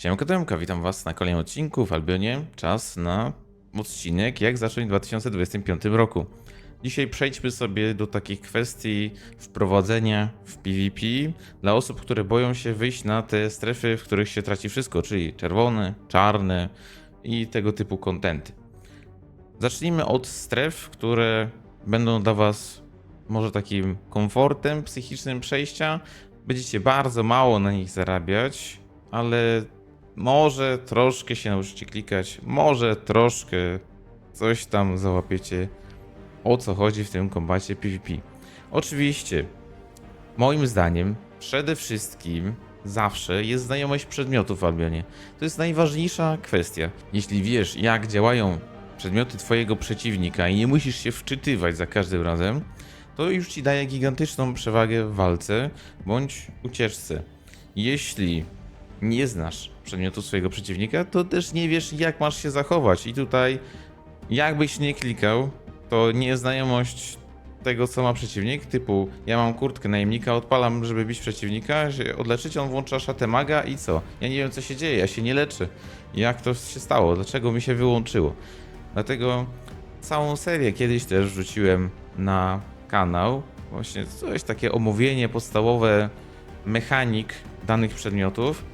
Siemka Demka, witam was na kolejnym odcinku w Albionie. Czas na odcinek jak zacząć w 2025 roku. Dzisiaj przejdźmy sobie do takich kwestii wprowadzenia w PvP dla osób, które boją się wyjść na te strefy, w których się traci wszystko, czyli czerwone, czarne i tego typu kontenty. Zacznijmy od stref, które będą dla was może takim komfortem psychicznym przejścia. Będziecie bardzo mało na nich zarabiać, ale może troszkę się nauczycie klikać, może troszkę coś tam załapiecie, o co chodzi w tym kombacie PvP. Oczywiście, moim zdaniem, przede wszystkim zawsze jest znajomość przedmiotów w Albionie. To jest najważniejsza kwestia. Jeśli wiesz, jak działają przedmioty twojego przeciwnika i nie musisz się wczytywać za każdym razem, to już ci daje gigantyczną przewagę w walce bądź ucieczce. Jeśli nie znasz przedmiotu swojego przeciwnika, to też nie wiesz, jak masz się zachować. I tutaj, jakbyś nie klikał, to nieznajomość tego, co ma przeciwnik, typu ja mam kurtkę najemnika, odpalam, żeby bić przeciwnika, się odleczyć, on włącza szatę maga i co? Ja nie wiem, co się dzieje, ja się nie leczę. Jak to się stało? Dlaczego mi się wyłączyło? Dlatego całą serię kiedyś też wrzuciłem na kanał. Właśnie coś takie omówienie podstawowe mechanik danych przedmiotów.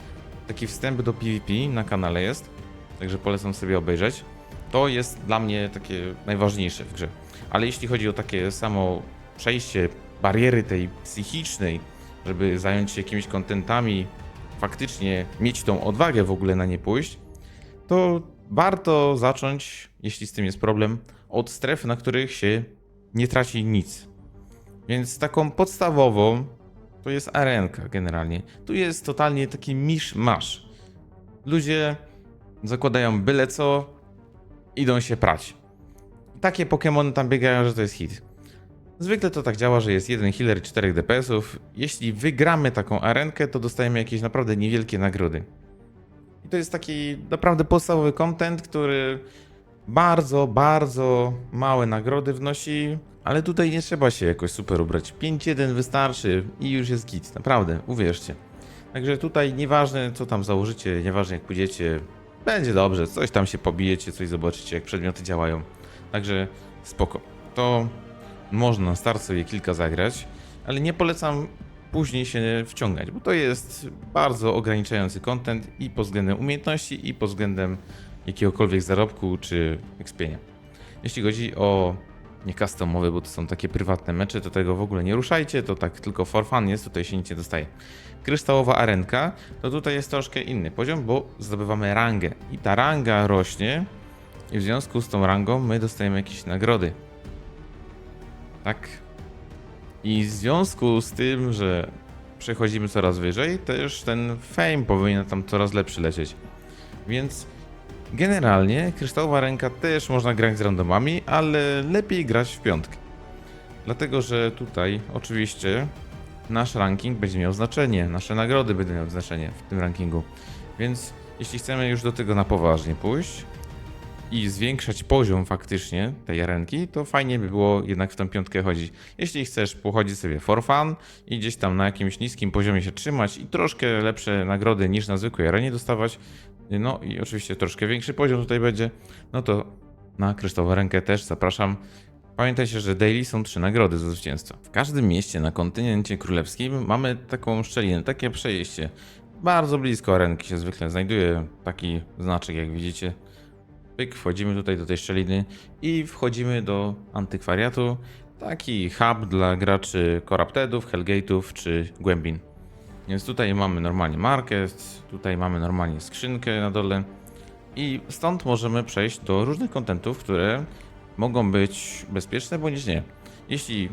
Taki wstęp do PvP na kanale jest, także polecam sobie obejrzeć. To jest dla mnie takie najważniejsze w grze. Ale jeśli chodzi o takie samo przejście bariery tej psychicznej, żeby zająć się jakimiś kontentami, faktycznie mieć tą odwagę w ogóle na nie pójść, to warto zacząć, jeśli z tym jest problem, od stref, na których się nie traci nic. Więc taką podstawową to jest arenka generalnie. Tu jest totalnie taki misz-masz. Ludzie zakładają byle co, idą się prać. Takie Pokémony tam biegają, że to jest hit. Zwykle to tak działa, że jest jeden healer i 4 DPS-ów. Jeśli wygramy taką arenkę, to dostajemy jakieś naprawdę niewielkie nagrody. I to jest taki naprawdę podstawowy content, który bardzo, bardzo małe nagrody wnosi, ale tutaj nie trzeba się jakoś super ubrać. 5-1 wystarczy i już jest git, naprawdę, uwierzcie. Także tutaj nieważne co tam założycie, nieważne jak pójdziecie, będzie dobrze, coś tam się pobijecie, coś zobaczycie jak przedmioty działają. Także spoko. To można na start sobie kilka zagrać, ale nie polecam później się wciągać, bo to jest bardzo ograniczający content i pod względem umiejętności, i pod względem jakiegokolwiek zarobku czy expienia. Jeśli chodzi o nie customowe, bo to są takie prywatne mecze, to tego w ogóle nie ruszajcie, to tak tylko for fun jest, tutaj się nic nie dostaje. Kryształowa arenka, to tutaj jest troszkę inny poziom, bo zdobywamy rangę i ta ranga rośnie i w związku z tą rangą my dostajemy jakieś nagrody. Tak. I w związku z tym, że przechodzimy coraz wyżej, też ten fame powinien tam coraz lepszy lecieć. Więc generalnie kryształowa ręka też można grać z randomami, ale lepiej grać w piątkę. Dlatego, że tutaj oczywiście nasz ranking będzie miał znaczenie, nasze nagrody będą miały znaczenie w tym rankingu. Więc jeśli chcemy już do tego na poważnie pójść i zwiększać poziom faktycznie tej arenki, to fajnie by było jednak w tą piątkę chodzić. Jeśli chcesz pochodzić sobie for fun i gdzieś tam na jakimś niskim poziomie się trzymać i troszkę lepsze nagrody niż na zwykłej arenie dostawać, no i oczywiście troszkę większy poziom tutaj będzie, no to na kryształową rękę też zapraszam. Pamiętajcie, że daily są trzy nagrody za zwycięstwo. W każdym mieście na kontynencie królewskim mamy taką szczelinę, takie przejście. Bardzo blisko arenki się zwykle znajduje taki znaczek, jak widzicie. Pyk, wchodzimy tutaj do tej szczeliny i wchodzimy do antykwariatu. Taki hub dla graczy Corruptedów, Hellgate'ów czy Głębin. Więc tutaj mamy normalnie market, tutaj mamy normalnie skrzynkę na dole i stąd możemy przejść do różnych kontentów, które mogą być bezpieczne bądź nie. Jeśli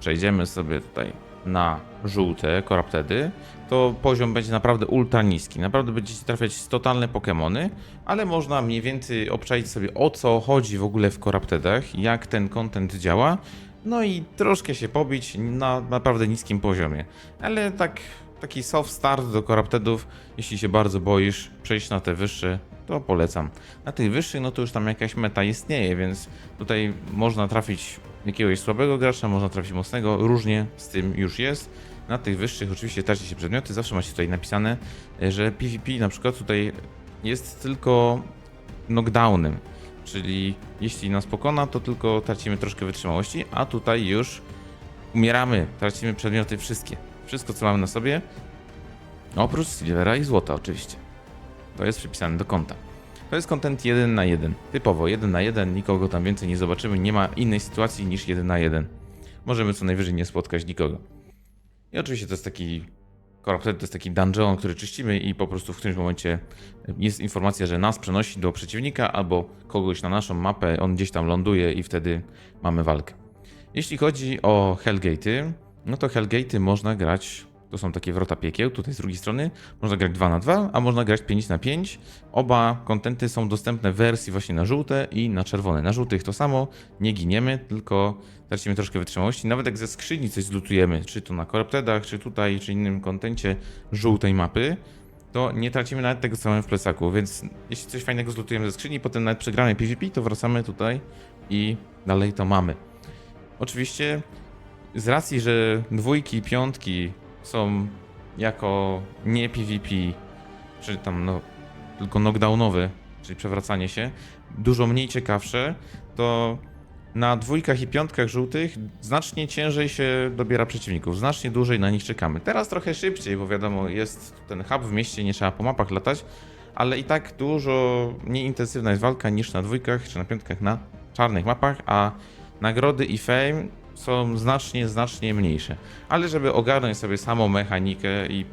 przejdziemy sobie tutaj na żółte koraptedy, to poziom będzie naprawdę ultra niski. Naprawdę będziecie trafiać totalne Pokémony, ale można mniej więcej obczaić sobie o co chodzi w ogóle w koraptedach, jak ten content działa, no i troszkę się pobić na naprawdę niskim poziomie. Ale tak taki soft start do koraptedów, jeśli się bardzo boisz przejść na te wyższe, to polecam. Na tych wyższych, no to już tam jakaś meta istnieje, więc tutaj można trafić jakiegoś słabego gracza, można trafić mocnego, różnie z tym już jest. Na tych wyższych oczywiście traci się przedmioty, zawsze macie tutaj napisane, że PvP na przykład tutaj jest tylko knockdownem, czyli jeśli nas pokona, to tylko tracimy troszkę wytrzymałości, a tutaj już umieramy, tracimy przedmioty wszystkie. Wszystko co mamy na sobie, oprócz silvera i złota oczywiście. To jest przypisane do konta. To jest content 1 na 1. Typowo 1 na 1, nikogo tam więcej nie zobaczymy, nie ma innej sytuacji niż 1 na 1. Możemy co najwyżej nie spotkać nikogo. I oczywiście to jest taki Corrupted to jest taki dungeon, który czyścimy i po prostu w którymś momencie jest informacja, że nas przenosi do przeciwnika albo kogoś na naszą mapę, on gdzieś tam ląduje i wtedy mamy walkę. Jeśli chodzi o Hellgate'y, no to Hellgate'y można grać, to są takie wrota piekieł, tutaj z drugiej strony, można grać 2 na 2, a można grać 5 na 5. Oba kontenty są dostępne w wersji właśnie na żółte i na czerwone. Na żółtych to samo, nie giniemy, tylko tracimy troszkę wytrzymałości. Nawet jak ze skrzyni coś zlutujemy, czy to na Corruptedach, czy tutaj, czy innym kontencie żółtej mapy, to nie tracimy nawet tego, mamy w plecaku, więc jeśli coś fajnego zlutujemy ze skrzyni, potem nawet przegramy PvP, to wracamy tutaj i dalej to mamy. Oczywiście z racji, że dwójki i piątki są jako nie PvP, czy tam no, tylko knockdownowe, czyli przewracanie się, dużo mniej ciekawsze, to na dwójkach i piątkach żółtych znacznie ciężej się dobiera przeciwników, znacznie dłużej na nich czekamy. Teraz trochę szybciej, bo wiadomo, jest ten hub w mieście, nie trzeba po mapach latać, ale i tak dużo mniej intensywna jest walka niż na dwójkach czy na piątkach na czarnych mapach, a nagrody i fame są znacznie, znacznie mniejsze. Ale żeby ogarnąć sobie samą mechanikę i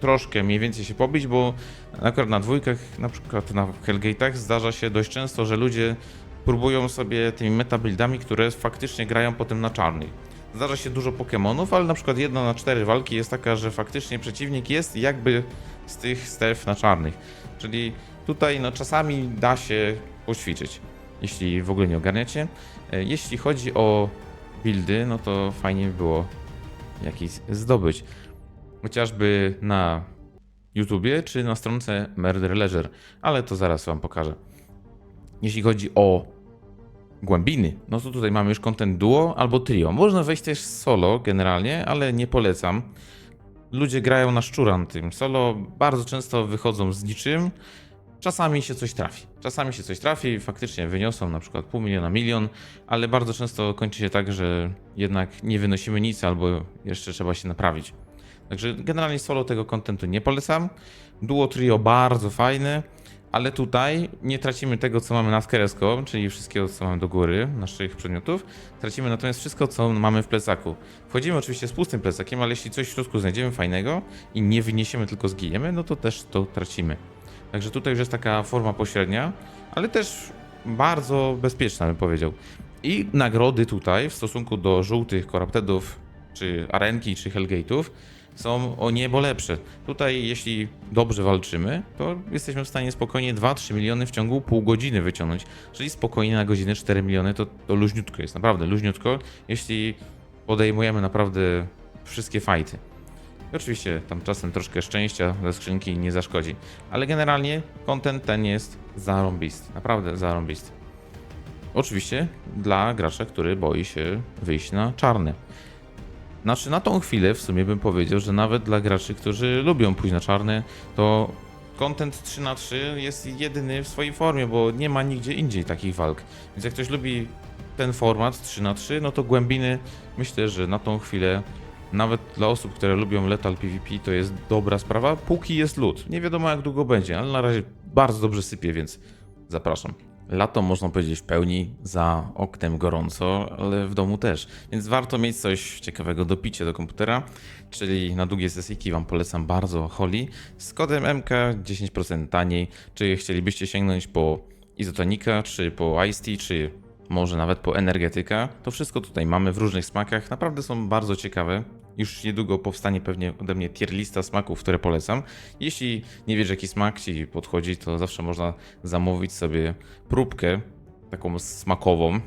troszkę mniej więcej się pobić, bo akurat na dwójkach, na przykład na Hellgate'ach zdarza się dość często, że ludzie próbują sobie tymi metabuildami, które faktycznie grają potem na czarnych. Zdarza się dużo Pokémonów, ale na przykład jedna na cztery walki jest taka, że faktycznie przeciwnik jest jakby z tych stref na czarnych. Czyli tutaj no, czasami da się poćwiczyć, jeśli w ogóle nie ogarniacie. E, Jeśli chodzi o buildy, no to fajnie by było jakiś zdobyć. Chociażby na YouTubie czy na stronce Murder Leisure, ale to zaraz Wam pokażę. Jeśli chodzi o głębiny, no to tutaj mamy już content duo albo trio. Można wejść też solo generalnie, ale nie polecam. Ludzie grają na szczura na tym. Solo bardzo często wychodzą z niczym. Czasami się coś trafi. Czasami się coś trafi, faktycznie wyniosą na przykład pół miliona, milion, ale bardzo często kończy się tak, że jednak nie wynosimy nic albo jeszcze trzeba się naprawić. Także generalnie solo tego kontentu nie polecam. Duo trio bardzo fajne, ale tutaj nie tracimy tego, co mamy nad kereską, czyli wszystkiego, co mamy do góry, naszych przedmiotów. Tracimy natomiast wszystko, co mamy w plecaku. Wchodzimy oczywiście z pustym plecakiem, ale jeśli coś w środku znajdziemy fajnego i nie wyniesiemy, tylko zginiemy, no to też to tracimy. Także tutaj już jest taka forma pośrednia, ale też bardzo bezpieczna, bym powiedział. I nagrody tutaj w stosunku do żółtych koraptedów, czy arenki, czy hellgate'ów są o niebo lepsze. Tutaj, jeśli dobrze walczymy, to jesteśmy w stanie spokojnie 2-3 miliony w ciągu pół godziny wyciągnąć. Czyli spokojnie na godzinę 4 miliony to, to luźniutko jest, naprawdę luźniutko, jeśli podejmujemy naprawdę wszystkie fajty. I oczywiście tam czasem troszkę szczęścia ze skrzynki nie zaszkodzi. Ale generalnie content ten jest zarąbisty. Naprawdę zarąbisty. Oczywiście dla gracza, który boi się wyjść na czarne. Znaczy na tą chwilę w sumie bym powiedział, że nawet dla graczy, którzy lubią pójść na czarne, to content 3 na 3 jest jedyny w swojej formie, bo nie ma nigdzie indziej takich walk. Więc jak ktoś lubi ten format 3 na 3 no to głębiny myślę, że na tą chwilę nawet dla osób, które lubią Lethal PvP, to jest dobra sprawa, póki jest lód. Nie wiadomo jak długo będzie, ale na razie bardzo dobrze sypie, więc zapraszam. Lato można powiedzieć w pełni, za oknem gorąco, ale w domu też. Więc warto mieć coś ciekawego do picia do komputera, czyli na długie sesyjki Wam polecam bardzo Holly. Z kodem MK 10% taniej. Czy chcielibyście sięgnąć po izotonika, czy po Ice Tea, czy może nawet po energetyka. To wszystko tutaj mamy w różnych smakach. Naprawdę są bardzo ciekawe. Już niedługo powstanie pewnie ode mnie tier lista smaków, które polecam. Jeśli nie wiesz, jaki smak ci podchodzi, to zawsze można zamówić sobie próbkę taką smakową.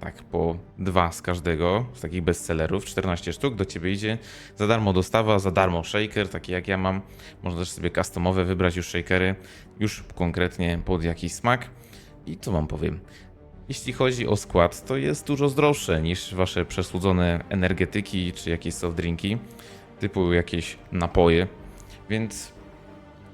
Tak, po dwa z każdego, z takich bestsellerów, 14 sztuk, do ciebie idzie. Za darmo dostawa, za darmo shaker, taki jak ja mam. Można też sobie customowe wybrać już shakery, już konkretnie pod jakiś smak. I co wam powiem? Jeśli chodzi o skład, to jest dużo zdrowsze niż wasze przesłudzone energetyki czy jakieś soft drinki. typu jakieś napoje, więc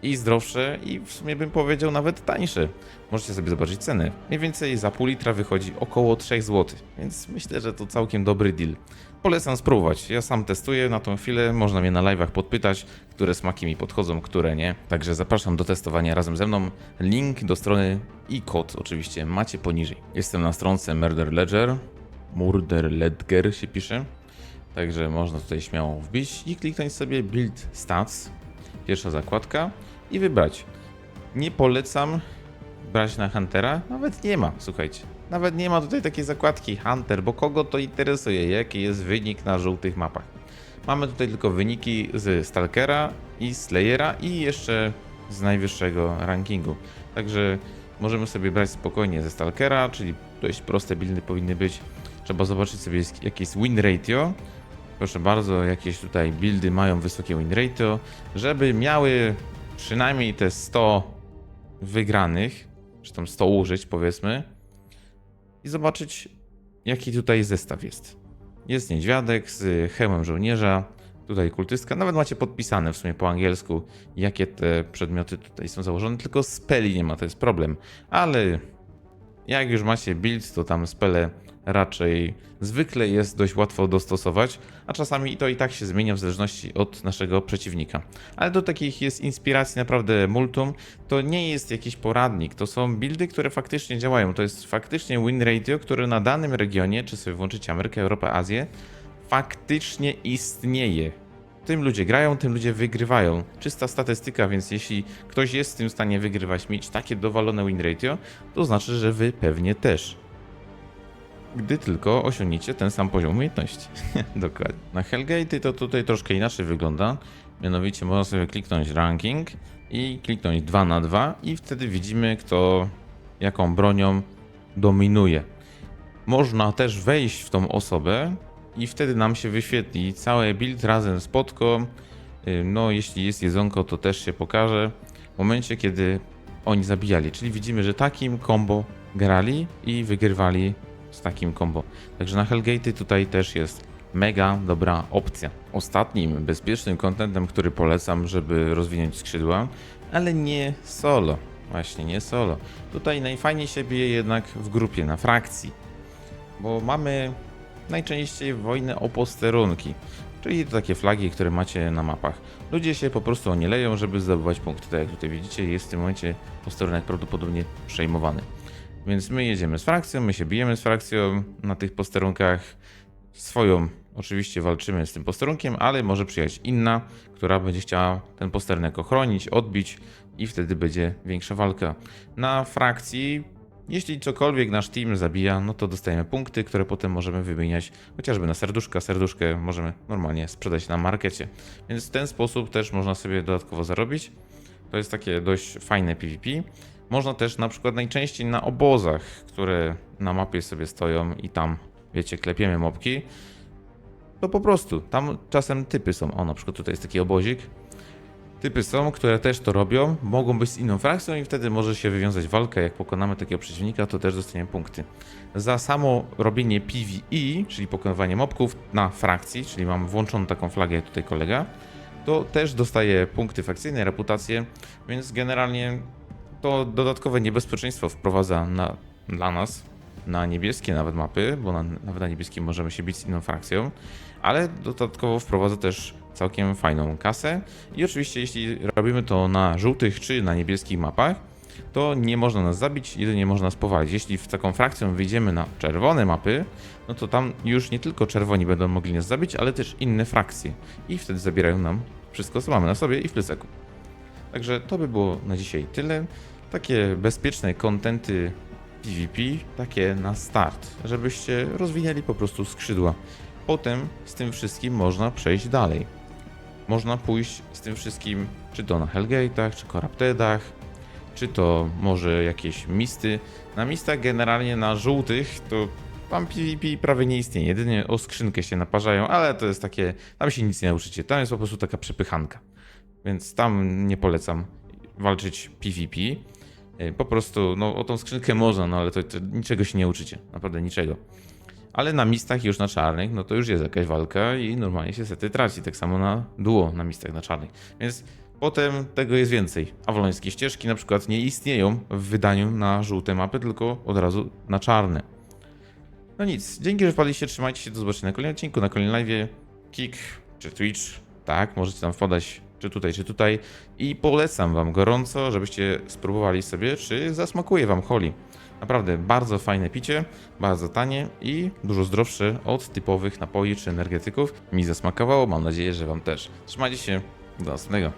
i zdrowsze i w sumie bym powiedział nawet tańsze. Możecie sobie zobaczyć cenę. Mniej więcej za pół litra wychodzi około 3 zł, więc myślę, że to całkiem dobry deal. Polecam spróbować. Ja sam testuję na tą chwilę, można mnie na live'ach podpytać, które smaki mi podchodzą, które nie. Także zapraszam do testowania razem ze mną. Link do strony i kod oczywiście macie poniżej. Jestem na stronce Murder Ledger. Murder Ledger się pisze. Także można tutaj śmiało wbić i kliknąć sobie Build Stats. Pierwsza zakładka i wybrać. Nie polecam brać na Huntera, nawet nie ma, słuchajcie. Nawet nie ma tutaj takiej zakładki Hunter, bo kogo to interesuje, jaki jest wynik na żółtych mapach. Mamy tutaj tylko wyniki z Stalkera i Slayera i jeszcze z najwyższego rankingu. Także możemy sobie brać spokojnie ze Stalkera, czyli dość proste buildy powinny być. Trzeba zobaczyć sobie jakie jest win ratio. Proszę bardzo, jakieś tutaj buildy mają wysokie win ratio, żeby miały przynajmniej te 100 wygranych, czy tam 100 użyć powiedzmy i zobaczyć jaki tutaj zestaw jest. Jest niedźwiadek z hełmem żołnierza, tutaj kultystka, nawet macie podpisane w sumie po angielsku jakie te przedmioty tutaj są założone, tylko speli nie ma, to jest problem, ale jak już macie build, to tam spele raczej zwykle jest dość łatwo dostosować, a czasami to i tak się zmienia w zależności od naszego przeciwnika. Ale do takich jest inspiracji naprawdę multum. To nie jest jakiś poradnik, to są buildy, które faktycznie działają. To jest faktycznie win ratio, które na danym regionie, czy sobie włączycie Amerykę, Europę, Azję, faktycznie istnieje. Tym ludzie grają, tym ludzie wygrywają. Czysta statystyka, więc jeśli ktoś jest w tym stanie wygrywać, mieć takie dowalone win ratio, to znaczy, że wy pewnie też gdy tylko osiągniecie ten sam poziom umiejętności. Dokładnie. Na Hellgate to tutaj troszkę inaczej wygląda. Mianowicie można sobie kliknąć ranking i kliknąć 2 na 2 i wtedy widzimy kto jaką bronią dominuje. Można też wejść w tą osobę i wtedy nam się wyświetli cały build razem z podką. Ym, No, jeśli jest jedzonko, to też się pokaże w momencie, kiedy oni zabijali. Czyli widzimy, że takim combo grali i wygrywali z takim combo. Także na Hellgate tutaj też jest mega dobra opcja. Ostatnim bezpiecznym kontentem, który polecam, żeby rozwinąć skrzydła, ale nie solo. Właśnie nie solo. Tutaj najfajniej się bije jednak w grupie, na frakcji. Bo mamy najczęściej wojnę o posterunki. Czyli takie flagi, które macie na mapach. Ludzie się po prostu o nie leją, żeby zdobywać punkty. Tak jak tutaj widzicie, jest w tym momencie posterunek prawdopodobnie przejmowany. Więc my jedziemy z frakcją, my się bijemy z frakcją na tych posterunkach. Swoją oczywiście walczymy z tym posterunkiem, ale może przyjechać inna, która będzie chciała ten posterunek ochronić, odbić i wtedy będzie większa walka. Na frakcji, jeśli cokolwiek nasz team zabija, no to dostajemy punkty, które potem możemy wymieniać chociażby na serduszka. Serduszkę możemy normalnie sprzedać na markecie. Więc w ten sposób też można sobie dodatkowo zarobić. To jest takie dość fajne PvP. Można też na przykład najczęściej na obozach, które na mapie sobie stoją i tam, wiecie, klepiemy mopki, to po prostu tam czasem typy są. O, na przykład tutaj jest taki obozik. Typy są, które też to robią, mogą być z inną frakcją i wtedy może się wywiązać walka. Jak pokonamy takiego przeciwnika, to też dostaniemy punkty. Za samo robienie PvE, czyli pokonywanie mobków na frakcji, czyli mam włączoną taką flagę tutaj kolega, to też dostaje punkty frakcyjne, reputację, więc generalnie to dodatkowe niebezpieczeństwo wprowadza na, dla nas na niebieskie nawet mapy, bo na, nawet na niebieskim możemy się bić z inną frakcją, ale dodatkowo wprowadza też całkiem fajną kasę i oczywiście jeśli robimy to na żółtych czy na niebieskich mapach, to nie można nas zabić, jedynie można nas powalić. Jeśli w taką frakcją wyjdziemy na czerwone mapy, no to tam już nie tylko czerwoni będą mogli nas zabić, ale też inne frakcje i wtedy zabierają nam wszystko, co mamy na sobie i w plecaku. Także to by było na dzisiaj tyle. Takie bezpieczne kontenty PvP, takie na start, żebyście rozwinęli po prostu skrzydła. Potem z tym wszystkim można przejść dalej. Można pójść z tym wszystkim, czy to na Hellgate'ach, czy Corruptedach, czy to może jakieś misty. Na mistach generalnie na żółtych to tam PvP prawie nie istnieje, jedynie o skrzynkę się naparzają, ale to jest takie, tam się nic nie nauczycie, tam jest po prostu taka przepychanka. Więc tam nie polecam walczyć PvP. Po prostu, no o tą skrzynkę można, no ale to, to niczego się nie uczycie, naprawdę niczego. Ale na mistach już na czarnych, no to już jest jakaś walka i normalnie się sety traci. Tak samo na duo na mistach na czarnych. Więc potem tego jest więcej. Awalońskie ścieżki na przykład nie istnieją w wydaniu na żółte mapy, tylko od razu na czarne. No nic, dzięki, że wpadliście, trzymajcie się, do zobaczenia na kolejnym odcinku, na kolejnym live, Kik czy Twitch, tak, możecie tam wpadać czy tutaj, czy tutaj i polecam wam gorąco, żebyście spróbowali sobie, czy zasmakuje wam Holi. Naprawdę bardzo fajne picie, bardzo tanie i dużo zdrowsze od typowych napoi czy energetyków. Mi zasmakowało, mam nadzieję, że wam też. Trzymajcie się, do następnego.